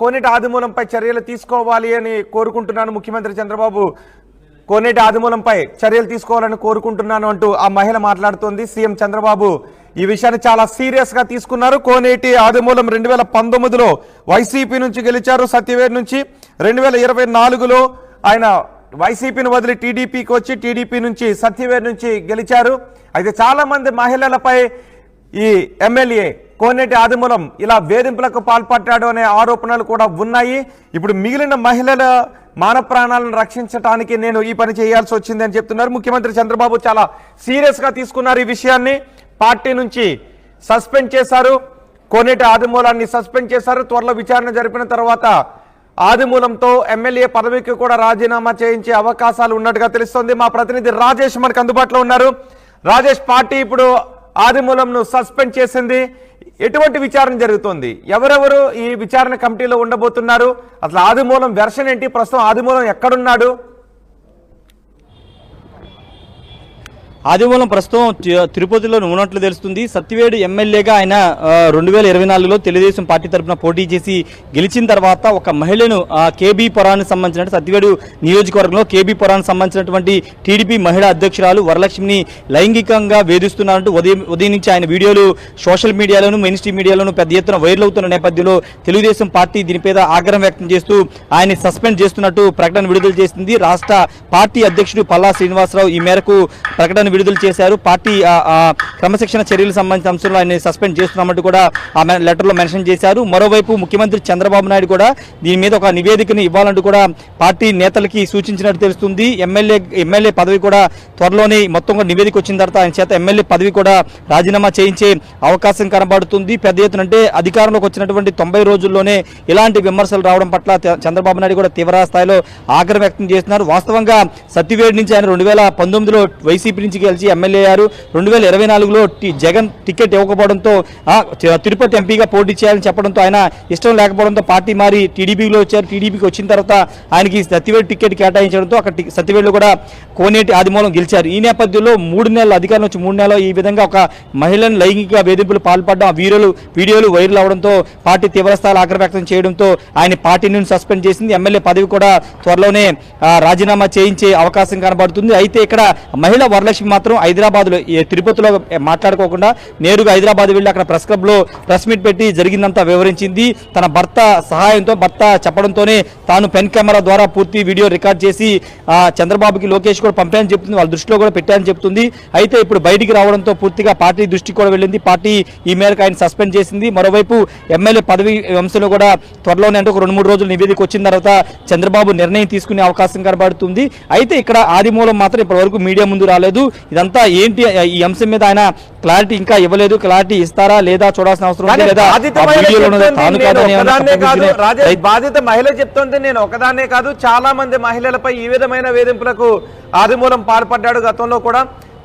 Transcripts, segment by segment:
కోనేటి ఆదిమూలంపై చర్యలు తీసుకోవాలి అని కోరుకుంటున్నాను ముఖ్యమంత్రి చంద్రబాబు. కోనేటి ఆదిమూలంపై చర్యలు తీసుకోవాలని కోరుకుంటున్నాను అంటూ ఆ మహిళ మాట్లాడుతోంది సీఎం చంద్రబాబు. ఈ విషయాన్ని చాలా సీరియస్గా తీసుకున్నారు. కోనేటి ఆదిమూలం రెండు వేల పంతొమ్మిదిలో వైసీపీ నుంచి గెలిచారు సత్యవేర్ నుంచి. రెండు వేల ఇరవై నాలుగులో ఆయన వైసీపీని వదిలి టీడీపీకి వచ్చి టీడీపీ నుంచి సత్యవేర్ నుంచి గెలిచారు. అయితే చాలా మంది మహిళలపై ఈ ఎమ్మెల్యే కోనేటి ఆదిమూలం ఇలా వేధింపులకు పాల్పడ్డాడు అనే ఆరోపణలు కూడా ఉన్నాయి. ఇప్పుడు మిగిలిన మహిళల మాన ప్రాణాలను రక్షించడానికి నేను ఈ పని చేయాల్సి వచ్చింది అని చెప్తున్నారు. ముఖ్యమంత్రి చంద్రబాబు చాలా సీరియస్గా తీసుకున్నారు ఈ విషయాన్ని. పార్టీ నుంచి సస్పెండ్ చేశారు. కోనేటి ఆదిమూలాన్ని సస్పెండ్ చేశారు. త్వరలో విచారణ జరిపిన తర్వాత ఆదిమూలంతో ఎమ్మెల్యే పదవికి కూడా రాజీనామా చేయించే అవకాశాలు ఉన్నట్టుగా తెలుస్తోంది. మా ప్రతినిధి రాజేష్ మనకు అందుబాటులో ఉన్నారు. రాజేష్ పార్టీ ఇప్పుడు ఆదిమూలంను సస్పెండ్ చేసింది. ఎటువంటి విచారణ జరుగుతోంది? ఎవరెవరు ఈ విచారణ కమిటీలో ఉండబోతున్నారు? అసలు ఆదిమూలం వెర్షన్ ఏంటి? ప్రస్తుతం ఆదిమూలం ఎక్కడున్నాడు? ఆదిమూలం ప్రస్తుతం తిరుపతిలో ఉన్నట్లు తెలుస్తుంది. సత్యవేడు ఎమ్మెల్యేగా ఆయన రెండు వేల ఇరవై నాలుగులో తెలుగుదేశం పార్టీ తరఫున పోటీ చేసి గెలిచిన తర్వాత ఒక మహిళను కేబీ పురానికి సంబంధించిన సత్యవేడు నియోజకవర్గంలో కేబీ పురానికి సంబంధించినటువంటి టీడీపీ మహిళా అధ్యక్షురాలు వరలక్ష్మిని లైంగికంగా వేధిస్తున్నారంటూ ఉదయం ఉదయం నుంచి ఆయన వీడియోలు సోషల్ మీడియాలోను మెయిన్ స్ట్రీమ్ మీడియాలోను పెద్ద ఎత్తున వైరల్ అవుతున్న నేపథ్యంలో తెలుగుదేశం పార్టీ దీనిపై ఆగ్రహం వ్యక్తం చేస్తూ ఆయన సస్పెండ్ చేస్తున్నట్టు ప్రకటన విడుదల చేసింది. రాష్ట్ర పార్టీ అధ్యక్షుడు పల్లా శ్రీనివాసరావు ఈ మేరకు ప్రకటన విడుదల చేశారు. పార్టీ ఆ, క్రమశిక్షణ చర్యలకు సంబంధించిన అంశంలో ఆయన సస్పెండ్ చేస్తున్నామంటూ కూడా ఆ లెటర్లో మెన్షన్ చేశారు. మరోవైపు ముఖ్యమంత్రి చంద్రబాబు నాయుడు కూడా దీని మీద ఒక నివేదికను ఇవ్వాలంటూ కూడా పార్టీ నేతలకి సూచించినట్టు తెలుస్తుంది. ఎమ్మెల్యే ఎమ్మెల్యే పదవి కూడా త్వరలోనే మొత్తం నివేదిక వచ్చిన తర్వాత ఆయన చేత ఎమ్మెల్యే పదవి కూడా రాజీనామా చేయించే అవకాశం కనబడుతుంది. పెద్ద ఎత్తున అంటే అధికారంలోకి వచ్చినటువంటి తొంభై రోజుల్లోనే ఇలాంటి విమర్శలు రావడం పట్ల చంద్రబాబు నాయుడు కూడా తీవ్ర స్థాయిలో ఆగ్రహం వ్యక్తం చేస్తున్నారు. వాస్తవంగా సత్యవేడి నుంచి ఆయన రెండు వేల పంతొమ్మిదిలో వైసీపీ నుంచి గెలిచి ఎమ్మెల్యే అయ్యారు. రెండు వేల ఇరవై నాలుగులో జగన్ టికెట్ ఇవ్వకపోవడంతో తిరుపతి ఎంపీగా పోటీ చేయాలని చెప్పడంతో ఆయన ఇష్టం లేకపోవడంతో పార్టీ మారి టీడీపీలో వచ్చారు. టీడీపీకి వచ్చిన తర్వాత ఆయనకి సత్యవేడి టికెట్ కేటాయించడంతో అక్కడ టి- సత్యవేడిలో కూడా కోనేటి ఆదిమూలం గెలిచారు. ఈ నేపథ్యంలో మూడు నెలలు అధికారం వచ్చి మూడు నెలలు ఈ విధంగా ఒక మహిళను లైంగిక వేధింపులు పాల్పడడం ఆ వీడియోలు వీడియోలు వైరల్ అవడంతో పార్టీ తీవ్రస్థాయిలో ఆగ్రవ్యక్తం చేయడంతో ఆయన పార్టీ నుండి సస్పెండ్ చేసింది. ఎమ్మెల్యే పదవి కూడా త్వరలోనే రాజీనామా చేయించే అవకాశం కనబడుతుంది. అయితే ఇక్కడ మహిళ వరలక్ష్మి మాత్రం హైదరాబాద్లో తిరుపతిలో మాట్లాడుకోకుండా నేరుగా హైదరాబాద్ వెళ్ళి అక్కడ ప్రెస్ క్లబ్లో ప్రెస్ మీట్ పెట్టి జరిగిందంతా వివరించింది. తన భర్త సహాయంతో భర్త చెప్పడంతోనే తాను పెన్ కెమెరా ద్వారా పూర్తి వీడియో రికార్డ్ చేసి చంద్రబాబుకి లోకేష్ కూడా పంపాయని చెప్తుంది వాళ్ళ దృష్టిలో కూడా పెట్టాయని చెప్తుంది. అయితే ఇప్పుడు బయటికి రావడంతో పూర్తిగా పార్టీ దృష్టికి కూడా వెళ్ళింది. పార్టీ ఈ మేరకు ఆయన సస్పెండ్ చేసింది. మరోవైపు ఎమ్మెల్యే పదవి అంశంలో కూడా త్వరలోనే అంటే ఒక రెండు మూడు రోజులు నివేదిక వచ్చిన తర్వాత చంద్రబాబు నిర్ణయం తీసుకునే అవకాశం కనబడుతుంది. అయితే ఇక్కడ ఆదిమూలం మాత్రం ఇప్పటివరకు మీడియా ముందు రాలేదు. ఇదంతా ఏంటి? ఈ అంశం మీద ఆయన క్లారిటీ ఇంకా ఇవ్వలేదు. క్లారిటీ ఇస్తారా లేదా చూడాల్సిన అవసరం లేదా బాధిత మహిళ చెప్తోంది, నేను ఒకదాన్నే కాదు చాలా మంది మహిళలపై ఈ విధమైన వేధింపులకు ఆదిమూలం పాల్పడ్డాడు గతంలో కూడా.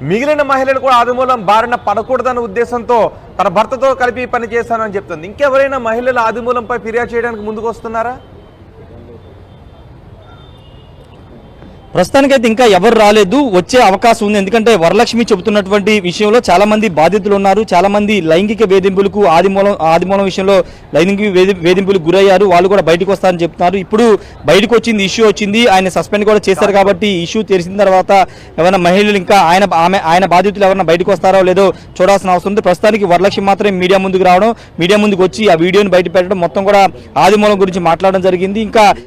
మిగిలిన మహిళలు కూడా ఆదిమూలం బారిన పడకూడదన్న ఉద్దేశంతో తన భర్తతో కలిపి పని చేశానని చెప్తుంది. ఇంకెవరైనా మహిళలు ఆదిమూలంపై ఫిర్యాదు చేయడానికి ముందుకు వస్తున్నారా? ప్రస్తుతానికైతే ఇంకా ఎవరు రాలేదు వచ్చే అవకాశం ఉంది. ఎందుకంటే వరలక్ష్మి చెబుతున్నటువంటి విషయంలో చాలా మంది బాధితులు ఉన్నారు. చాలా మంది లైంగిక వేధింపులకు ఆదిమూలం ఆదిమూలం విషయంలో లైంగిక వేధింపులకు గురయ్యారు. వాళ్ళు కూడా బయటకు వస్తారని చెప్తున్నారు. ఇప్పుడు బయటకు వచ్చింది ఇష్యూ వచ్చింది. ఆయన సస్పెండ్ కూడా చేశారు కాబట్టి ఇష్యూ తెలిసిన తర్వాత ఏమైనా మహిళలు ఇంకా ఆయన ఆమె ఆయన బాధితులు ఎవరైనా బయటకు వస్తారో లేదో చూడాల్సిన అవసరం ఉంది. ప్రస్తుతానికి వరలక్ష్మి మాత్రమే మీడియా ముందుకు రావడం మీడియా ముందుకు వచ్చి ఆ వీడియోని బయట పెట్టడం మొత్తం కూడా ఆదిమూలం గురించి మాట్లాడడం జరిగింది. ఇంకా